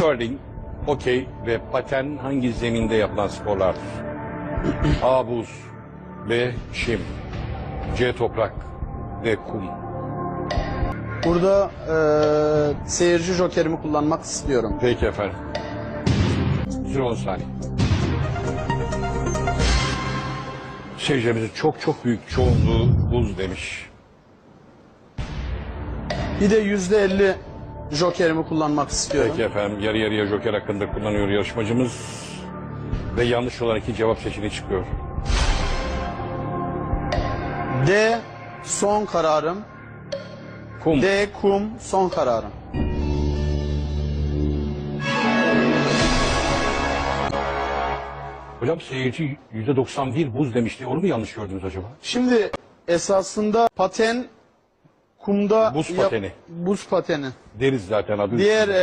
Curling, okey ve paten hangi zeminde yapılan sporlardır? A. Buz B. Çim C. Toprak D. Kum Burada eee, seyirci jokerimi kullanmak istiyorum. Peki efendim. Süre 10 saniye. Seyircilerimizin çok çok büyük çoğunluğu buz demiş. Bir de yüzde elli jokerimi kullanmak istiyorum. Peki efendim yarı yarıya joker hakkında kullanıyor yarışmacımız. Ve yanlış olan iki cevap seçeneği çıkıyor. D son kararım. Kum. D kum son kararım. Hocam seyirci %91 buz demişti. Onu mu yanlış gördünüz acaba? Şimdi esasında paten kumda Buz pateni. buz pateni. Deriz zaten adı Diğer üstünde.